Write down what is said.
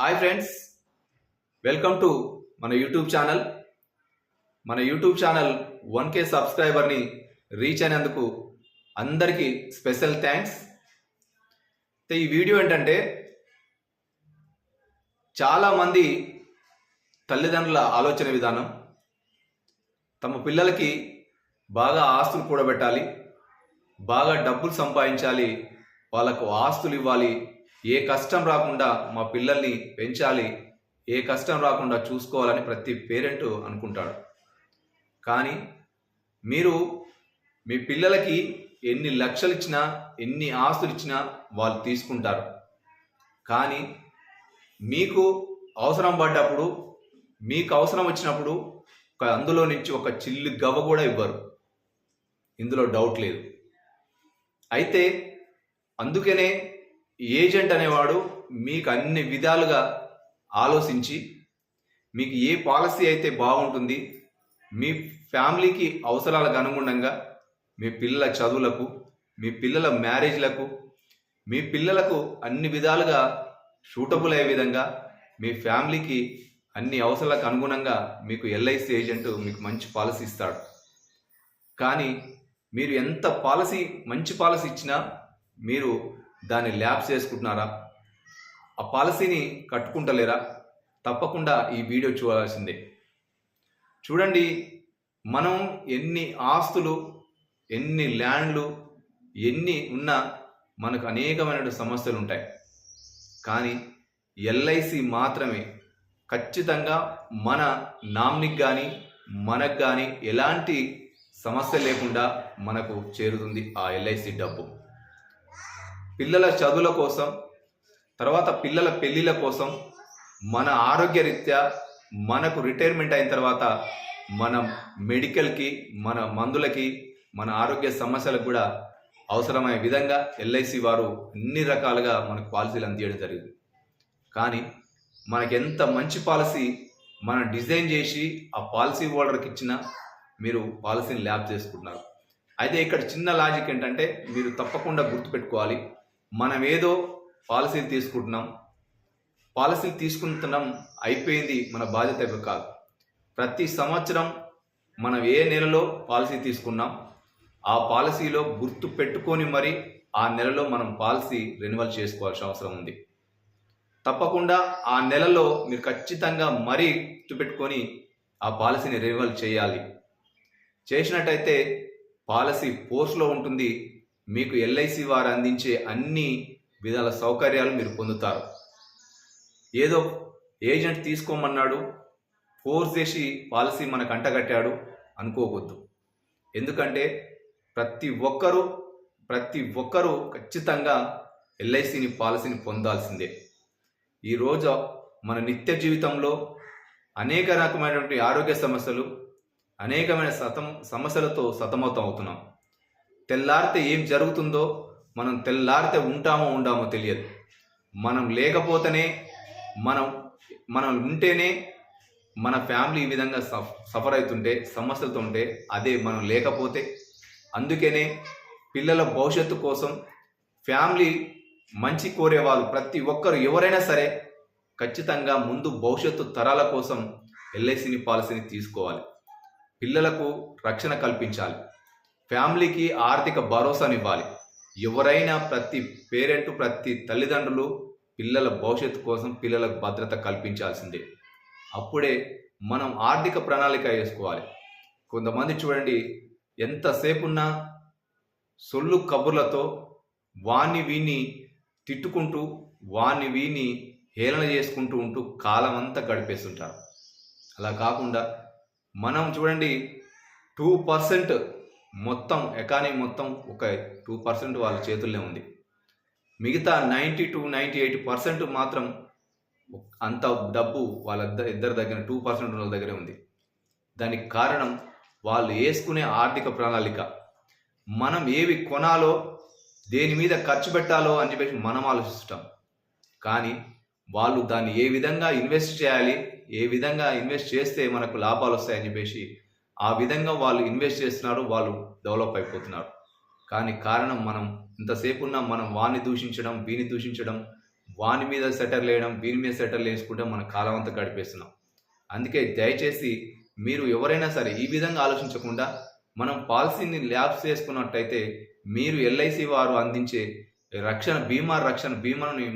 Hi friends welcome to మన YouTube channel మన YouTube channel one K సబ్స్క్రైబర్ని reach అయినందుకు అందరికీ స్పెషల్ థ్యాంక్స్ ఈ వీడియో ఏంటంటే చాలామంది తల్లిదండ్రుల ఆలోచన విధానం తమ పిల్లలకి బాగా ఆస్తులు కూడబెట్టాలి బాగా డబ్బులు సంపాదించాలి వాళ్ళకు ఆస్తులు ఇవ్వాలి ఏ కష్టం రాకుండా మా పిల్లల్ని పెంచాలి ఏ కష్టం రాకుండా చూసుకోవాలని ప్రతి పేరెంట్ అనుకుంటాడు. కానీ మీరు మీ పిల్లలకి ఎన్ని లక్షలు ఇచ్చినా ఎన్ని ఆస్తులు ఇచ్చినా వాళ్ళు తీసుకుంటారు. కానీ మీకు అవసరం పడ్డప్పుడు మీకు అవసరం వచ్చినప్పుడు ఒక అందులో నుంచి ఒక చిల్లు గవ్వ కూడా ఇవ్వరు. ఇందులో డౌట్ లేదు. అయితే అందుకనే ఏజెంట్ అనేవాడు మీకు అన్ని విధాలుగా ఆలోచించి మీకు ఏ పాలసీ అయితే బాగుంటుంది మీ ఫ్యామిలీకి అవసరాలకు అనుగుణంగా మీ పిల్లల చదువులకు మీ పిల్లల మ్యారేజ్లకు మీ పిల్లలకు అన్ని విధాలుగా సూటబుల్ అయ్యే విధంగా మీ ఫ్యామిలీకి అన్ని అవసరాలకు అనుగుణంగా మీకు ఎల్ఐసి ఏజెంట్ మీకు మంచి పాలసీ ఇస్తాడు. కానీ మీరు ఎంత పాలసీ మంచి పాలసీ ఇచ్చినా మీరు దాన్ని ల్యాబ్స్ చేసుకుంటున్నారా? ఆ పాలసీని కట్టుకుంటలేరా? తప్పకుండా ఈ వీడియో చూడాల్సిందే. చూడండి మనం ఎన్ని ఆస్తులు ఎన్ని ల్యాండ్లు ఎన్ని ఉన్నా మనకు అనేకమైన సమస్యలు ఉంటాయి కానీ ఎల్ఐసి మాత్రమే ఖచ్చితంగా మన నామ్నికి కానీ మనకు కానీ ఎలాంటి సమస్య లేకుండా మనకు చేరుతుంది ఆ ఎల్ఐసి డబ్బు. పిల్లల చదువుల కోసం తర్వాత పిల్లల పెళ్ళిళ్ళ కోసం మన ఆరోగ్యరీత్యా మనకు రిటైర్మెంట్ అయిన తర్వాత మన మెడికల్కి మన మందులకి మన ఆరోగ్య సమస్యలకు కూడా అవసరమయ్యే విధంగా ఎల్ఐసి వారు అన్ని రకాలుగా మనకు పాలసీలు అందియడం జరిగింది. కానీ మనకి ఎంత మంచి పాలసీ మనం డిజైన్ చేసి ఆ పాలసీ హోల్డర్కి ఇచ్చిన మీరు పాలసీని ల్యాబ్ చేసుకుంటున్నారు. అయితే ఇక్కడ చిన్న లాజిక్ ఏంటంటే మీరు తప్పకుండా గుర్తుపెట్టుకోవాలి. మనం ఏదో పాలసీలు తీసుకుంటున్నాం. పాలసీలు తీసుకుంటున్నాం అయిపోయింది మన బాధ్యత కాదు. ప్రతి సంవత్సరం మనం ఏ నెలలో పాలసీ తీసుకున్నాం ఆ పాలసీలో గుర్తు పెట్టుకొని మరి ఆ నెలలో మనం పాలసీ రెన్యువల్ చేసుకోవాల్సిన అవసరం ఉంది. తప్పకుండా ఆ నెలలో మీరు ఖచ్చితంగా మరీ గుర్తుపెట్టుకొని ఆ పాలసీని రెన్యువల్ చేయాలి. చేసినట్టయితే పాలసీ పోస్ట్లో ఉంటుంది మీకు ఎల్ఐసి వారు అందించే అన్ని విధాల సౌకర్యాలు మీరు పొందుతారు. ఏదో ఏజెంట్ తీసుకోమన్నాడు ఫోర్స్ చేసి పాలసీ మనకు అంటగట్టాడు అనుకోవద్దు. ఎందుకంటే ప్రతి ఒక్కరూ ప్రతి ఒక్కరూ ఖచ్చితంగా ఎల్ఐసిని పాలసీని పొందాల్సిందే. ఈరోజు మన నిత్య జీవితంలో అనేక రకమైనటువంటి ఆరోగ్య సమస్యలు అనేకమైన సతం సమస్యలతో సతమతం అవుతున్నాం. తెల్లారితే ఏం జరుగుతుందో మనం తెల్లారితే ఉంటామో ఉండామో తెలియదు. మనం లేకపోతేనే మనం మనం ఉంటేనే మన ఫ్యామిలీ ఈ విధంగా సఫ సఫర్ అవుతుంటే సమస్యలతో ఉంటే అదే మనం లేకపోతే. అందుకనే పిల్లల భవిష్యత్తు కోసం ఫ్యామిలీ మంచి కోరేవాళ్ళు ప్రతి ఒక్కరు ఎవరైనా సరే ఖచ్చితంగా ముందు భవిష్యత్తు తరాల కోసం ఎల్ఐసిని పాలసీని తీసుకోవాలి. పిల్లలకు రక్షణ కల్పించాలి. ఫ్యామిలీకి ఆర్థిక భరోసానివ్వాలి. ఎవరైనా ప్రతి పేరెంట్ ప్రతి తల్లిదండ్రులు పిల్లల భవిష్యత్తు కోసం పిల్లలకు భద్రత కల్పించాల్సిందే. అప్పుడే మనం ఆర్థిక ప్రణాళిక వేసుకోవాలి. కొంతమంది చూడండి ఎంతసేపు ఉన్నా సొల్లు కబుర్లతో వాణ్ణి వీని తిట్టుకుంటూ వాణ్ణి వీని హేళన చేసుకుంటూ ఉంటూ కాలం అంతా గడిపేస్తుంటారు. అలా కాకుండా మనం చూడండి టూ పర్సెంట్ మొత్తం ఎకానమీ మొత్తం ఒక టూ పర్సెంట్ వాళ్ళ చేతుల్లో ఉంది. మిగతా ninety two ninety eight percent మాత్రం అంత డబ్బు వాళ్ళ ఇద్దరి దగ్గర టూ పర్సెంట్ వాళ్ళ దగ్గరే ఉంది. దానికి కారణం వాళ్ళు వేసుకునే ఆర్థిక ప్రణాళిక. మనం ఏవి కొనాలో దేని మీద ఖర్చు పెట్టాలో అని చెప్పేసి మనం ఆలోచిస్తాం. కానీ వాళ్ళు దాన్ని ఏ విధంగా ఇన్వెస్ట్ చేయాలి ఏ విధంగా ఇన్వెస్ట్ చేస్తే మనకు లాభాలు వస్తాయని చెప్పేసి ఆ విధంగా వాళ్ళు ఇన్వెస్ట్ చేస్తున్నారు వాళ్ళు డెవలప్ అయిపోతున్నారు. కానీ కారణం మనం ఇంతసేపు ఉన్న మనం వాణ్ణి దూషించడం వీని దూషించడం వాని మీద సెటర్ వేయడం వీని మీద సెటర్లు వేసుకుంటే మన కాలం అంతా గడిపేస్తున్నాం. అందుకే దయచేసి మీరు ఎవరైనా సరే ఈ విధంగా ఆలోచించకుండా మనం పాలసీని ల్యాబ్స్ చేసుకున్నట్టయితే మీరు ఎల్ఐసి వారు అందించే రక్షణ బీమా రక్షణ బీమాను